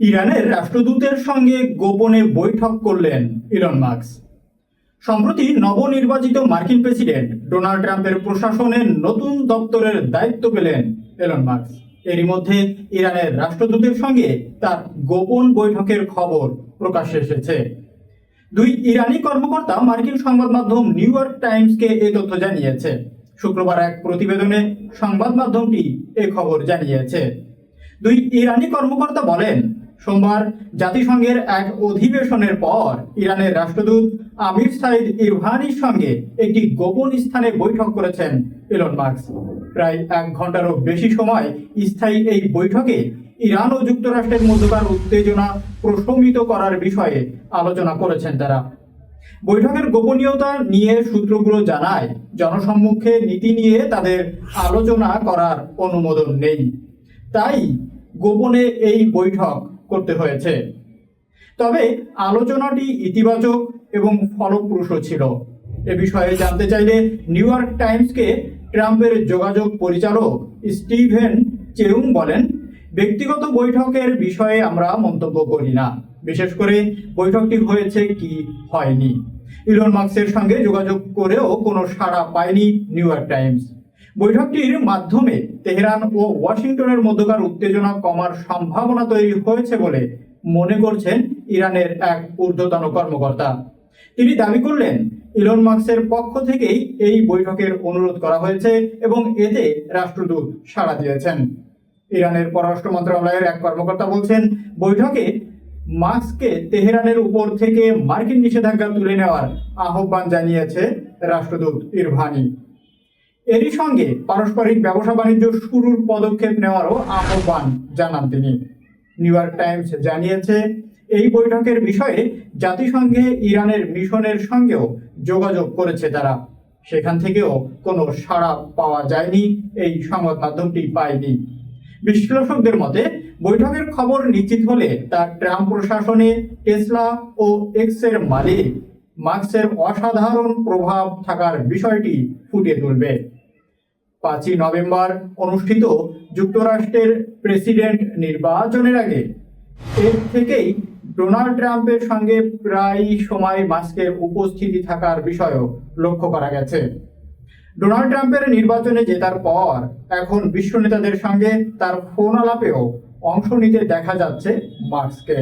ইরানের রাষ্ট্রদূতের সঙ্গে গোপনে বৈঠক করলেন ইলন মার্কস সম্প্রতি নবনির্বাচিত মার্কিন প্রেসিডেন্ট ডোনাল্ড ট্রাম্পের প্রশাসনের নতুন দপ্তরের দায়িত্ব পেলেন এলন মার্কস এরই মধ্যে ইরানের রাষ্ট্রদূতের সঙ্গে তার গোপন বৈঠকের খবর প্রকাশ্যে এসেছে। দুই ইরানি কর্মকর্তা মার্কিন সংবাদ মাধ্যম নিউ ইয়র্ক টাইমসকে এ তথ্য জানিয়েছে। শুক্রবার এক প্রতিবেদনে সংবাদ মাধ্যমটি এ খবর জানিয়েছে। দুই ইরানি কর্মকর্তা বলেন সোমবার জাতিসংঘের এক অধিবেশনের পর ইরানের রাষ্ট্রদূত আমির সাইদ ইরভানির সঙ্গে একটি গোপন স্থানে বৈঠক করেছেন ইলন মার্কস প্রায় এক ঘন্টারও বেশি সময় স্থায়ী এই বৈঠকে ইরান ও যুক্তরাষ্ট্রের মধ্যকার উত্তেজনা প্রশমিত করার বিষয়ে আলোচনা করেছেন তারা। বৈঠকের গোপনীয়তা নিয়ে সূত্রগুলো জানায়, জনসম্মুখে নীতি নিয়ে তাদের আলোচনা করার অনুমোদন নেই। তাই গোপনে এই বৈঠক করতে হয়েছে। তবে আলোচনাটি ইতিবাচক এবং ফলপ্রসূ ছিল। এ বিষয়ে জানতে চাইলে নিউ ইয়র্ক টাইমসকে ট্রাম্পের যোগাযোগ পরিচালক স্টিভেন চেউং বলেন, ব্যক্তিগত বৈঠকের বিষয়ে আমরা মন্তব্য করি না। বিশেষ করে বৈঠকটি হয়েছে কি হয়নি। ইলন মার্কসের সঙ্গে যোগাযোগ করেও কোনো সাড়া পায়নি নিউ ইয়র্ক টাইমস। বৈঠকটির মাধ্যমে তেহরান ও ওয়াশিংটনের মধ্যকার উত্তেজনা কমার সম্ভাবনা তৈরি হয়েছে বলে মনে করছেন ইরানের এক ঊর্ধ্বতন কর্মকর্তা। তিনি দাবি করলেন, ইলন মার্কসের পক্ষ থেকেই এই বৈঠকের অনুরোধ করা হয়েছে এবং এতে রাষ্ট্রদূত সাড়া দিয়েছেন। ইরানের পররাষ্ট্র মন্ত্রণালয়ের এক কর্মকর্তা বলছেন, বৈঠকে মার্কসকে তেহরানের উপর থেকে মার্কিন নিষেধাজ্ঞা তুলে নেওয়ার আহ্বান জানিয়েছে রাষ্ট্রদূত ইরভানি। এরই সঙ্গে পারস্পরিক ব্যবসা বাণিজ্য শুরুর পদক্ষেপ নেওয়ারও আহ্বান জানান তিনি। নিউ ইয়র্ক টাইমস জানিয়েছে, এই বৈঠকের বিষয়ে জাতিসংঘে ইরানের মিশনের সঙ্গেও যোগাযোগ করেছে তারা। সেখান থেকেও কোনো সাড়া পাওয়া যায়নি, এই সংবাদ মাধ্যমটি পায়নি। বিশ্লেষকদের মতে, বৈঠকের খবর নিশ্চিত হলে তা ট্রাম্প প্রশাসনে, টেসলা ও এক্সের মালিক মার্কসের অসাধারণ প্রভাব থাকার বিষয়টি ফুটিয়ে তুলবে। পাঁচই নভেম্বর অনুষ্ঠিত যুক্তরাষ্ট্রের প্রেসিডেন্ট নির্বাচনের আগে। এর থেকেই ডোনাল্ড ট্রাম্পের সঙ্গে প্রায় সময় মাস্কের উপস্থিতি থাকার বিষয়ও লক্ষ্য করা গেছে। ডোনাল্ড ট্রাম্পের নির্বাচনে জেতার পর এখন বিশ্ব নেতাদের সঙ্গে তার ফোন আলাপেও অংশ নিতে দেখা যাচ্ছে মার্কসকে